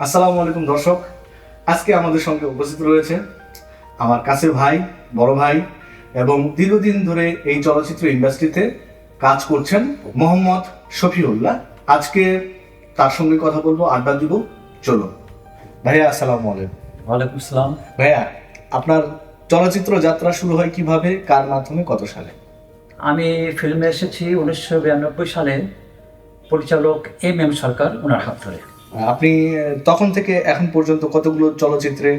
আসসালামু আলাইকুম দর্শক। আজকে আমাদের সঙ্গে উপস্থিত রয়েছে আমার কাছের ভাই বড় ভাই এবং দীর্ঘদিন ধরে এই চলচ্চিত্র ইন্ডাস্ট্রিতে কাজ করছেন মোহাম্মদ শফিউল্লাহ। আজকে তার সঙ্গে কথা বলব আড্ডা দিব। চলো ভাইয়া আসসালামু আলাইকুম। ওয়ালাইকুম আসসালাম ভাইয়া আপনার চলচ্চিত্র যাত্রা শুরু হয় কীভাবে কার মাধ্যমে কত সালে? আমি ফিল্মে এসেছি উনিশশো বিরানব্বই সালে। পরিচালক এম এম সরকার ওনার হাত ধরে। আপনি তখন থেকে এখন পর্যন্ত কতগুলো চলচ্চিত্রে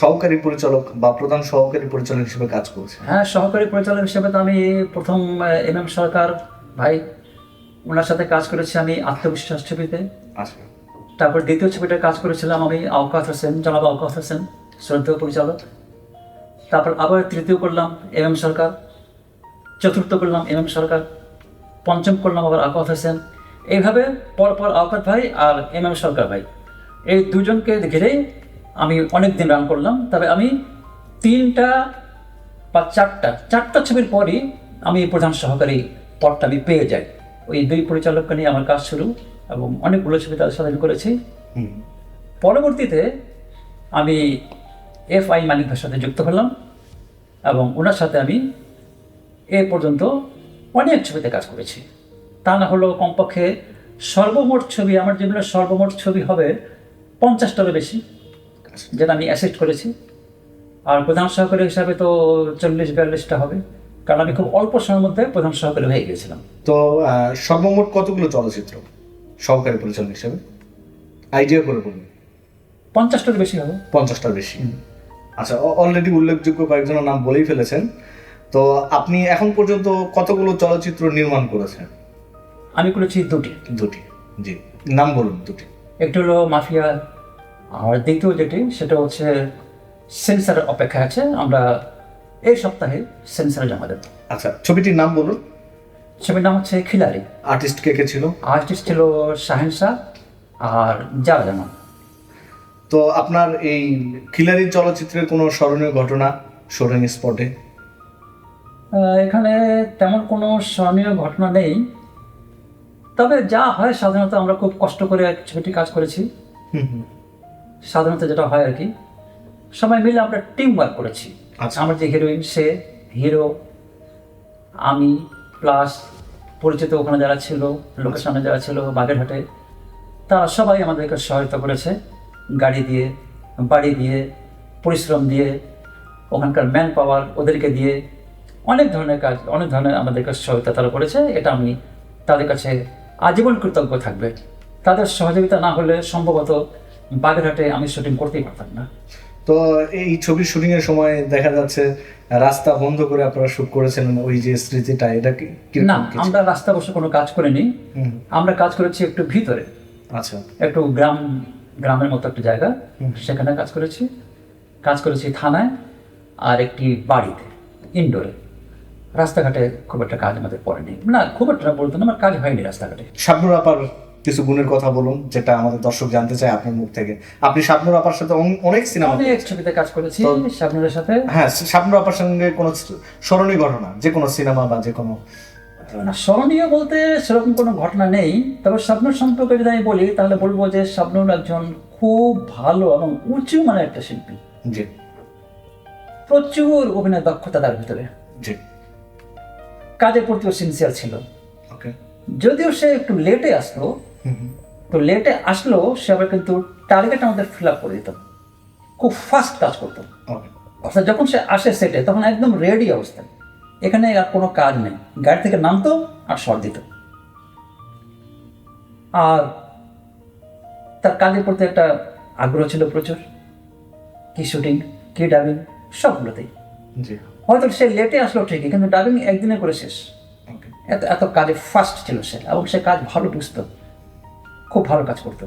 সহকারী পরিচালক বা প্রধান সহকারী পরিচালক হিসেবে কাজ করছেন? হ্যাঁ সহকারী পরিচালক হিসেবে তো আমি প্রথম এম এম সরকার ভাই ওনার সাথে কাজ করেছি আমি আত্মবিশ্বাস ছবিতে। আচ্ছা। তারপর দ্বিতীয় ছবিটা কাজ করেছিলাম আমি আওকাত হোসেন জনাব আওকাত হোসেন শ্রদ্ধেয় পরিচালক। তারপর আবার তৃতীয় করলাম এম এম সরকার চতুর্থ করলাম এম এম সরকার পঞ্চম করলাম আবার আওকাত হোসেন। এইভাবে পরপর আওকাত ভাই আর এম এম সরকার ভাই। এই দুজনকে ঘিরেই আমি অনেক দিন রান করলাম তবে আমি তিনটা বা চারটা চারটা ছবির পরই আমি প্রধান সহকারী পদটা আমি পেয়ে যাই। ওই দুই পরিচালককে নিয়ে আমার কাজ শুরু এবং অনেকগুলো ছবি তাদের সাথে করেছি। পরবর্তীতে আমি এফ আই মালিকের সাথে যুক্ত হলাম এবং ওনার সাথে আমি এ পর্যন্ত অনেক ছবিতে কাজ করেছি। তা না হলেও কমপক্ষে সর্বমোট ছবি আমার যেগুলো সর্বমোট ছবি হবে পঞ্চাশটারও বেশি যেটা আমি অ্যাসিস্ট করেছি। আর প্রধান সহকারী হিসাবে তো চল্লিশ বিয়াল্লিশটা হবে কারণ আমি খুব অল্প সময়ের মধ্যে প্রধান সহকারী হয়ে গিয়েছিলাম। তো সর্বমোট কতগুলো চলচ্চিত্র সহকারী পরিচালক হিসেবে? আইডিয়া করে বলুন। পঞ্চাশটার বেশি হবে। পঞ্চাশটার বেশি। আচ্ছা অলরেডি উল্লেখযোগ্য কয়েকজনের নাম বলেই ফেলেছেন। তো আপনি এখন পর্যন্ত কতগুলো চলচ্চিত্র নির্মাণ করেছেন? আমি করেছি দুটি। দুটি জি। নাম বলুন দুটি। একটি হলো মাফিয়া আর দ্বিতীয় যেটি সেটা হচ্ছে সেন্সারের অপেক্ষায় আছে আমরা এই সপ্তাহে সেন্সারে জমা দেব। আচ্ছা ছবিটির নাম বলুন। ছবির নাম হচ্ছে খিলারি আর্টিস্ট কে কে ছিল? আর্টিস্ট ছিল শাহেন শাহ আর জারা জামান তো আপনার এই খিলারি চলচ্চিত্রের কোনো স্মরণীয় ঘটনা শুটিং স্পটে? এখানে তেমন কোনো স্মরণীয় ঘটনা নেই। তবে যা হয় সাধারণত আমরা খুব কষ্ট করে এক ছবিটি কাজ করেছি। হুম হুম। সাধারণত যেটা হয় আর কি সবাই মিলে আমরা টিম ওয়ার্ক করেছি। আচ্ছা। আমার যে হিরোইন সে হিরো আমি প্লাস পরিচিত ওখানে যারা ছিল লোকেশনে যারা ছিল বাগেরহাটে তারা সবাই আমাদেরকে সহায়তা করেছে। গাড়ি দিয়ে বাড়ি দিয়ে পরিশ্রম দিয়ে ওখানকার ম্যান পাওয়ার ওদেরকে দিয়ে অনেক ধরনের কাজ অনেক ধরনের আমাদেরকে সহায়তা তারা করেছে। এটা আমি তাদের কাছে আজীবন কৃতজ্ঞ থাকবে। তাদের সহযোগিতা না হলে সম্ভবত বাগেরহাটে আমি শুটিং করতেই পারতাম না। তো এই ছবির শুটিং এর সময় দেখা যাচ্ছে রাস্তা বন্ধ করে আপনারা শুট করেছিলেন ওই যে স্মৃতিটা এটা কি না আমরা রাস্তা বসে কোনো কাজ করিনি। আমরা কাজ করেছি একটু ভিতরে। আচ্ছা। একটু গ্রাম গ্রামের মতো একটা জায়গা। সেখানে কাজ করেছি। কাজ করেছি থানায় আর একটি বাড়িতে ইনডোরে রাস্তাঘাটে খুব একটা কাজ আমাদের পড়েনি। না খুব একটা বলতো না আমার কাজ হয়নি রাস্তাঘাটে। শাবনুর আপার কিছু গুণের কথা বলুন যেটা আমাদের দর্শক জানতে চায় আপনার মুখ থেকে। আপনি শাবনুর আপার সাথে অনেক সিনেমা অনেক ছবিতে কাজ করেছি শাবনুরের সাথে। হ্যাঁ শাবনুর আপার সঙ্গে কোনো স্মরণীয় ঘটনা যে কোনো সিনেমা বা যে কোনো স্মরণীয় বলতে সেরকম কোনো ঘটনা নেই তবে শাবনুর সম্পর্কে যদি আমি বলি তাহলে বলব যে শাবনুর একজন খুব ভালো এবং উঁচু মানের একটা শিল্পী। জি। প্রচুর অভিনয় দক্ষতা তার ভিতরে। জি। কাজের প্রতিও সিনসিয়ার ছিল। ওকে যদিও সে একটু লেটে আসতো তো লেটে আসলো সে আবার কিন্তু টার্গেট আমাদের ফিল আপ করে দিত। খুব ফাস্ট কাজ করতো। অর্থাৎ যখন সে আসে সেটে তখন একদম রেডি অবস্থায়। এখানে আর কোনো কাজ নেই। গাড়ি থেকে নামতো আর শর্ট দিত। আর তার কাজের প্রতি একটা আগ্রহ ছিল প্রচুর। কি শুটিং কি ডাবিং সবগুলোতেই। জি। হয়তো সে লেটে আসলো ঠিকই কিন্তু ডাবিং একদিনে করে শেষ। এত এত কাজে ফাস্ট ছিল সে এবং সে কাজ ভালো বুঝতো। খুব ভালো কাজ করতো।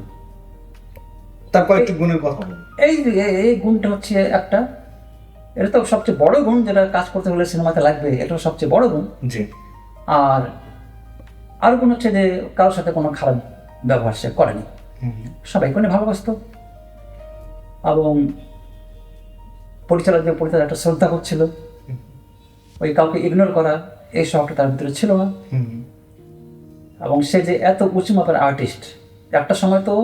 তার কয়েকটি গুণের কথা এই এই- গুণটা হচ্ছে একটা এটা তো সবচেয়ে বড় গুণ যেটা কাজ করতে হলে সিনেমাতে লাগবে এটা সবচেয়ে বড় গুণ। জি। আর আর গুণ হচ্ছে যে কারোর সাথে কোনো খারাপ ব্যবহার সে করেনি। সবাই কোনো ভালোবাসতো এবং পরিচালকদের প্রতি তার একটা শ্রদ্ধা করছিল ওই কাউকে ইগনোর করা এই শখটা তার ভিতরে ছিল না। হুম, এবং সে যে এত উঁচু মাপের আর্টিস্ট একটা সময় তো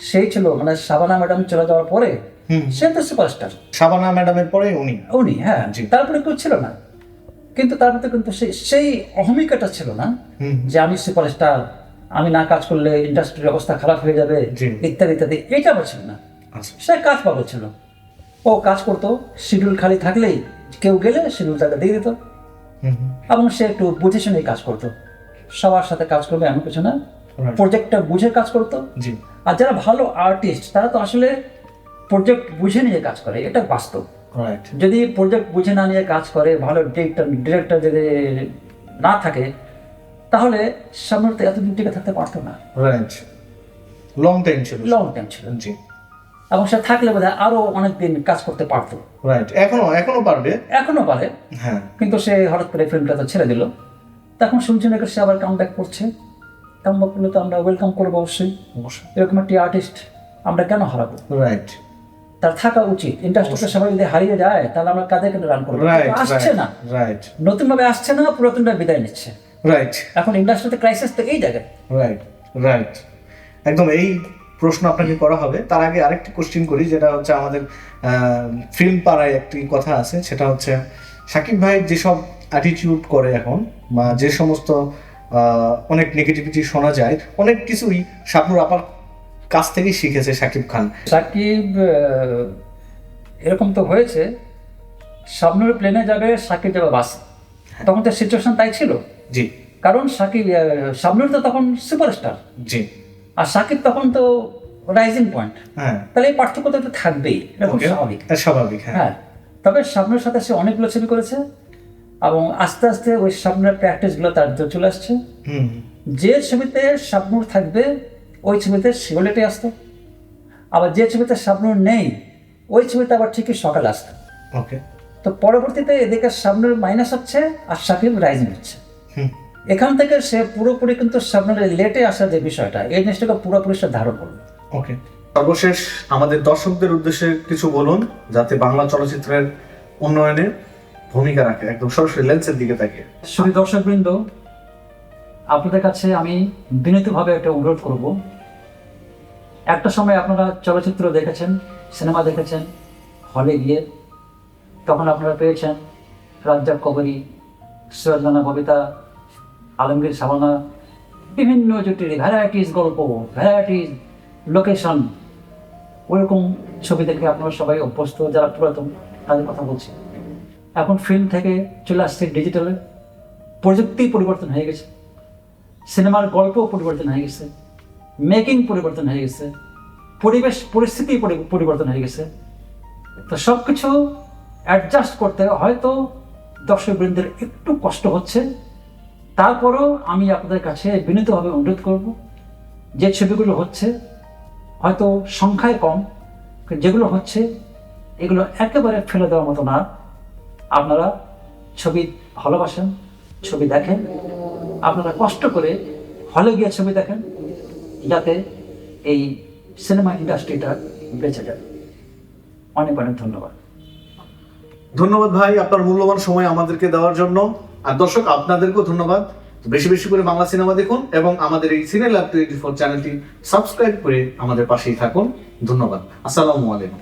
সেই ছিল মানে সাবানা ম্যাডাম চলে যাওয়ার পরে হুম। সে তো সুপারস্টার সাবানা ম্যাডামের পরে উনি? উনি হ্যাঁ। তারপরে কেউ ছিল না। কিন্তু তার মধ্যে কিন্তু সেই সেই অহমিকাটা ছিল না হুম। যে আমি সুপারস্টার আমি না কাজ করলে ইন্ডাস্ট্রির অবস্থা খারাপ হয়ে যাবে। ইত্যাদি ইত্যাদি এটা আবার ছিল না। আচ্ছা। সে কাজ পাগল ছিল। ও কাজ করতো শিডিউল খালি থাকলেই কেউ গেলে শিডিউল তাকে দিয়ে দিত। এবং সে একটু বুঝে শুনে কাজ করতো। সবার সাথে কাজ করবে এমন কিছু না. প্রজেক্টটা বুঝে কাজ করতো। জি। আর যারা ভালো আর্টিস্ট তারা তো আসলে প্রজেক্ট বুঝে নিয়ে কাজ করে এটা বাস্তব। যদি প্রজেক্ট বুঝে না নিয়ে কাজ করে ভালো ডিরেক্টর ডিরেক্টর যদি না থাকে তাহলে সামনে এতদিন টিকে থাকতে পারতো না। লং টাইম ছিল। লং টাইম ছিল। জি। এবং সে থাকলে বোধহয় আরও অনেক দিন কাজ করতে পারতো। রাইট এখনও এখনও পারবে? এখনও পারে। হ্যাঁ। কিন্তু সে হঠাৎ করে ফিল্মটা তো ছেড়ে দিল। তখন শুনছি নাকি সে আবার কাম ব্যাক করছে। কাম ব্যাক করলে তো আমরা ওয়েলকাম করব অবশ্যই। অবশ্যই। এরকম একটি আর্টিস্ট আমরা কেন হারাবো? রাইট তার থাকা উচিত। ইন্ডাস্ট্রিতে সবাই যদি হারিয়ে যায় তাহলে আমরা কাদের কেন রান করব? আসছে না। রাইট নতুনভাবে আসছে না পুরাতনটা বিদায় নিচ্ছে। রাইট এখন ইন্ডাস্ট্রিতে ক্রাইসিস তো এই জায়গায়। রাইট রাইট একদম এই প্রশ্ন আপনাকে করা হবে। তার আগে আরেকটি কোশ্চেন করি যেটা হচ্ছে আমাদের ফিল্ম পাড়ায় একটি কথা আছে সেটা হচ্ছে সাকিব ভাই যেসব অ্যাটিটিউড করে এখন বা যে সমস্ত অনেক নেগেটিভিটি শোনা যায় অনেক কিছুই শাবনুর আপার কাছ থেকেই শিখেছে সাকিব খান। সাকিব এরকম তো হয়েছে স্বপ্নের প্লেনে যাবে সাকিব যাবে বাস। তখন তো সিচুয়েশন তাই ছিল। জি। কারণ সাকিব শাবনুর তো তখন সুপারস্টার জি। আর সাকিব তখন তো রাইজিং পয়েন্ট হ্যাঁ। তাহলে এই পার্থক্য তো একটু থাকবেই এটা খুব স্বাভাবিক। স্বাভাবিক হ্যাঁ। হ্যাঁ তবে স্বপ্নের সাথে সে অনেকগুলো ছবি করেছে এবং আস্তে আস্তে ওই স্বপ্নের প্র্যাকটিসগুলো তার চলে আসছে। হুম। যে ছবিতে শাবনুর থাকবে ওই ছবিতে শিবলেটে আসতো। আবার যে ছবিতে শাবনুর নেই ওই ছবিতে আবার ঠিকই সকাল আসতো। ওকে। তো পরবর্তীতে এদিকে শাবনুর মাইনাস হচ্ছে আর সাকিব রাইজিং হচ্ছে। হুম। এখান থেকে সে পুরোপুরি কিন্তু শাবনুরের লেটে আসার যে বিষয়টা এই জিনিসটাকে পুরোপুরি সে ধারণ করবে ওকে সর্বশেষ আমাদের দর্শকদের উদ্দেশ্যে কিছু বলুন যাতে বাংলা চলচ্চিত্রের উন্নয়নে ভূমিকা রাখে একদম সরাসরি লেন্সের দিকে তাকিয়ে। শুধু দর্শকবৃন্দ আপনাদের কাছে আমি বিনীতভাবে একটা অনুরোধ করব। একটা সময় আপনারা চলচ্চিত্র দেখেছেন সিনেমা দেখেছেন হলে গিয়ে তখন আপনারা পেয়েছেন রাজ্জাক কবরী সৈয়দানা কবিতা আলমগীর সাবানা বিভিন্ন জুটির ভ্যারাইটিস গল্প ভ্যারাইটিস লোকেশন ওইরকম ছবি দেখে আপনারা সবাই অভ্যস্ত, যারা পুরাতন, তাদের কথা বলছি। এখন ফিল্ম থেকে চলে আসছে ডিজিটালে প্রযুক্তি পরিবর্তন হয়ে গেছে। সিনেমার গল্প পরিবর্তন হয়ে গেছে। মেকিং পরিবর্তন হয়ে গেছে। পরিবেশ, পরিস্থিতি পরিবর্তন হয়ে গেছে। তো সব কিছু অ্যাডজাস্ট করতে হয়তো দর্শকবৃন্দের একটু কষ্ট হচ্ছে। তারপরও আমি আপনাদের কাছে বিনীতভাবে অনুরোধ করব, যে ছবিগুলো হচ্ছে হয়তো সংখ্যায় কম, যেগুলো হচ্ছে এগুলো একেবারে ফেলে দেওয়ার মতো না। আপনারা ছবি ভালোবাসেন, ছবি দেখেন। আপনারা কষ্ট করে হলে গিয়ে ছবি দেখেন, যাতে এই সিনেমা ইন্ডাস্ট্রিটা বেঁচে যায়। অনেক অনেক ধন্যবাদ। ধন্যবাদ ভাই, আপনার মূল্যবান সময় আমাদেরকে দেওয়ার জন্য। আর দর্শক, আপনাদেরকেও ধন্যবাদ। বেশি বেশি করে বাংলা সিনেমা দেখুন এবং আমাদের এই সিনে ল্যাব টোয়েন্টি ফোর চ্যানেলটি সাবস্ক্রাইব করে আমাদের পাশেই থাকুন। ধন্যবাদ। আসসালামু আলাইকুম।